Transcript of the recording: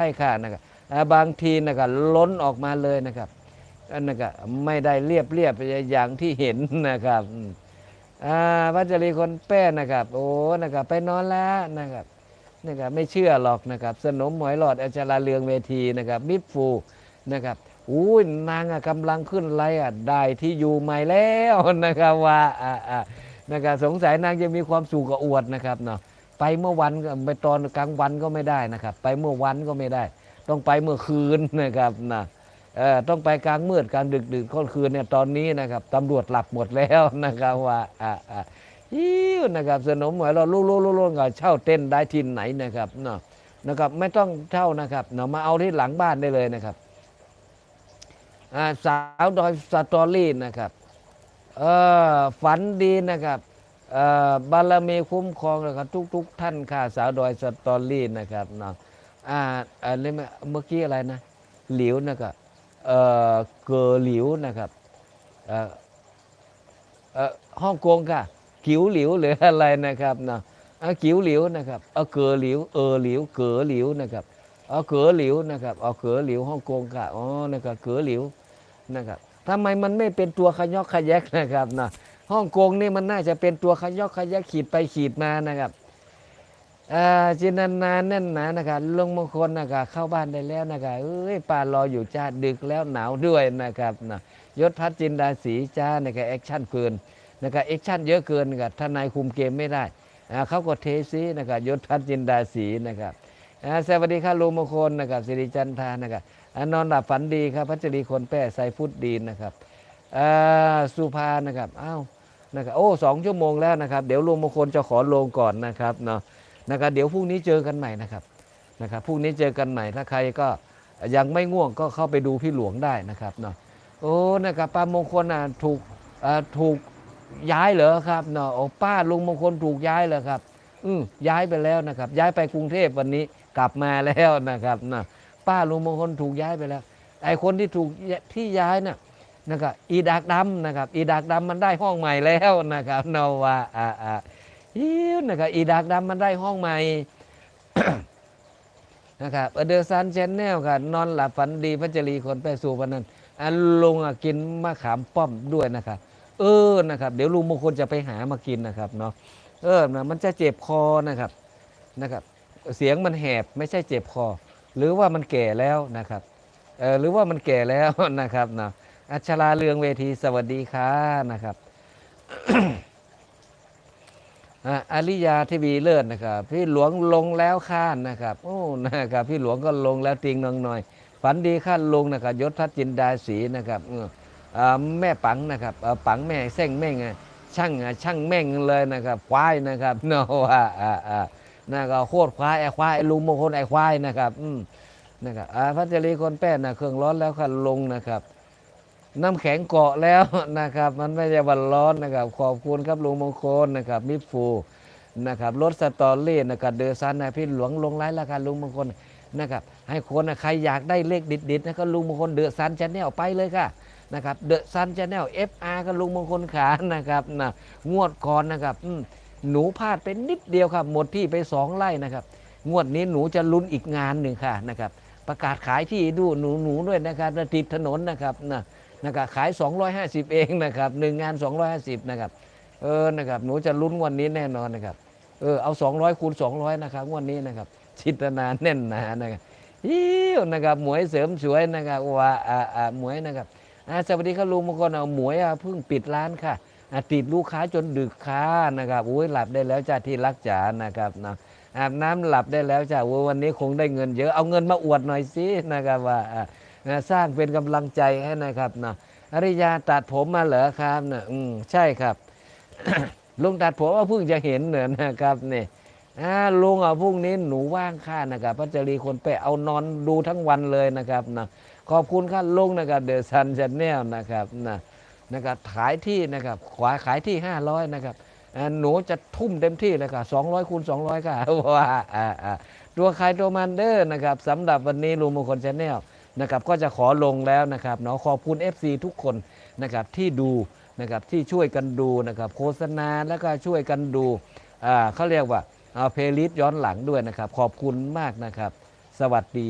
ใช่ค่ะนะครับอ่บางทีนะครับล้นออกมาเลยนะครับอันนะครับไม่ได้เรียบเรียบอย่างที่เห็นนะครับอืมอ่าพัชรีคนแป้นะครับ โอ้นะครับไปนอนแล้วนะครับนะครับไม่เชื่อหรอกนะครับ สนมหมอยหลอดอาจาราเรืองเวทีนะครับมิฟูนะครับอุ้ยนางอะกำลังขึ้นไลฟ์อะได้ที่อยู่ใหม่แล้วนะครับว่าอ่านะครับสงสัยนางจะมีความสุขกับอวดนะครับเนาะ ไปเมื่อวันไปตอนกลางวันก็ไม่ได้นะครับ ไปเมื่อวันก็ไม่ได้ ต้องไปเมื่อคืนนะครับนะเออต้องไปกลางมืดกลางดึกดึกค่ำคืนเนี่ยตอนนี้นะครับตำรวจหลับหมดแล้วนะครับว่าอ่าอ่าฮิวนะครับสนมหมวยเราลู่ลู่ลู่ลู่ก็เช่าเต้นได้ที่ไหนนะครับเนาะนะครับไม่ต้องเช่านะครับเนาะมาเอาที่หลังบ้านได้เลยนะครับสาวดอยสตอรี่นะครับเออฝันดีนะครับ บารมีคุ้มครองนะครับทุก ๆ ท่านค่ะสาวดอยสตอรี่นะครับเนาะอ่าอันนี้เมื่อกี้อะไรนะหลิวนะครับเอ่อเกอหลิวนะครับเอ่อเอ่อฮ่องกงค่ะกิ๋วหลิวหรืออะไรนะครับเนาะอะกิ๋วหลิวนะครับเอาเกอหลิวเออหลิวเกอหลิวนะครับเอาเกอหลิวนะครับเอาเกอหลิวฮ่องกงค่ะอ๋อนะครับเกอหลิวนะครับทำไมมันไม่เป็นตัวขยอกขยแยกนะครับเนาะ ฮ่องกงนี่มันน่าจะเป็นตัวขยอกขยักขีดไปขีดมานะครับอ่าจินนานแน่นหนานะครับลงมงคลนะครับเข้าบ้านได้แล้วนะครับเอ้ยป้ารออยู่จ้าดึกแล้วหนาวด้วยนะครับนะยศพัฒน์จินดาสีจ้านะครับแอคชั่นเกินนะครับแอคชั่นเยอะเกินนะครับทนายคุมเกมไม่ได้อ่าเขาก็เทซีนะครับยศพัฒน์จินดาสีนะครับอ่าสวัสดีครับลุงมงคลนะครับสิริจันทานะครับนอนหลับฝันดีครับพัชรีคนแป้ไซฟุตดีนนะครับอ่าสุภานะครับอ้าว นะครับโอ้สองชั่วโมงแล้วนะครับเดี๋ยวลุงมงคลจะขอลงก่อนนะครับเนาะนะครับเดี๋ยวพรุ่งนี้เจอกันใหม่นะครับนะครับพรุ่งนี้เจอกันใหม่ถ้าใครก็ยังไม่ง่วงก็เข้าไปดูพี่หลวงได้นะครับเนาะโอ้นะครับป้ามงคลอะถูกอ่าถูกย้ายเหรอครับเนาะโอ้ป้าลุงมงคลถูกย้ายเหรอครับอืมย้ายไปแล้วนะครับ ย้ายไปกรุงเทพวันนี้กลับมาแล้วนะครับนะป้าลุงมงคลถูกย้ายไปแล้วไอ้คนที่ถูกที่ย้ายน่ะ นะครับอีดักดำนะครับอีดักดำมันได้ห้องใหม่แล้วนะครับนว่าอ่าอ่าฮิวนะครับอีดักดำมันได้ห้องใหม่นะครับเดอร์ซันเชนแนลครับนอนหลับฝันดีพัชรีคนแปสู่วันนั้นอันลุงอะกินมะขามป้อมด้วยนะครับ เออนะครับเดี๋ยวลุงมงคลจะไปหามากินนะครับเนาะเออนะมันจะเจ็บคอนะครับนะครับ เสียงมันแหบไม่ใช่เจ็บคอ หรือว่ามันแก่แล้วนะครับเออหรือว่ามันแก่แล้วนะครับเนาะ อัชราเรืองเวทีสวัสดีค่ะนะครับอาริยาทีวีเลิศนะครับ พี่หลวงลงแล้วข้านนะครับ โอ้นะครับ พี่หลวงก็ลงแล้วติงน้องหน่อย ฝันดีข้านลงนะครับยศทัศจินดาศรีนะครับแม่ปังนะครับปังแม่เส้งแม่งช่างช่างแม่งเลยนะครับ ควายนะครับนาะว่าอ่าอ่าน่าก็โคตรควายไอ้ควายลุงมงคลไอ้ควายนะครับ อืมนะครับอาพัชรีคนแป้นนะเครื่องร้อนแล้วค่ะลงนะครับ น้ำแข็งเกาะแล้วนะครับ มันไม่ใช่วันร้อนนะครับ ขอบคุณครับลุงมงคลนะครับมิฟูนะครับรถสตอรี่นะครับเดอซันนะพี่หลวงลงไลน์ราคาลุงมงคลนะครับ ให้คนนะใครอยากได้เลขดิดๆนะก็ลุงมงคลเดอซันชาแนลไปเลยค่ะนะครับเดอะซันชาแนล FR ก็ลุงมงคลขานะครับนะงวดก่อนนะครับหนูพลาดไปนิดเดียวครับ หมดที่ไปสองไร่นะครับ งวดนี้หนูจะลุ้นอีกงานหนึ่งค่ะนะครับ ประกาศขายที่ดูหนูหนูด้วยนะครับติดถนนนะครับนะ นะครับขาย 250 เองนะครับหนึ่งงาน 250นะครับเออนะครับหนูจะลุ้นวันนี้แน่นอนนะครับเออเอา 200คูณ200นะครับวันนี้นะครับชิตนาแน่นหนานะครับฮิวนะครับหมวยเสริมสวยนะครับว่าอ่าอ่าหมวยนะครับอ่าสวัสดีครับลุงมงคลเอาหมวยอะเพิ่งปิดร้านค่ะอะติดลูกค้าจนดึกค้านะครับโอ้ยหลับได้แล้วจ้าที่รักจ๋านะครับนะอาบน้ำหลับได้แล้วจ้าวันนี้คงได้เงินเยอะเอาเงินมาอวดหน่อยสินะครับว่าอ่า นะสร้างเป็นกำลังใจให้นะครับนะอริยาตัดผมมาเหรอครับนะอืมใช่ครับลุงตัดผมว่าเพิ่งจะเห็นเหนือนะครับนี่ลุงอะพรุ่งนี้หนูว่างค่านะครับพัชรีคนไปเอานอนดูทั้งวันเลยนะครับนะขอบคุณค่ะลุงนะครับเดอะซันชาแนลนะครับนะนะครับขายที่นะครับขวาขายที่ 500นะครับหนูจะทุ่มเต็มที่เลยค่ะ200คูณ200ค่ะว่าอ่าอ่าตัวใครตัวมันเด้อนะครับสำหรับวันนี้ลุงมงคลชาแนล นะครับก็จะขอลงแล้วนะครับเนาะขอบคุณ FC ทุกคนนะครับที่ดูนะครับที่ช่วยกันดูนะครับโฆษณาแล้วก็ช่วยกันดูอ่าเขาเรียกว่าเอาเพลย์ลิสต์ย้อนหลังด้วยนะครับ ขอบคุณมากนะครับ สวัสดี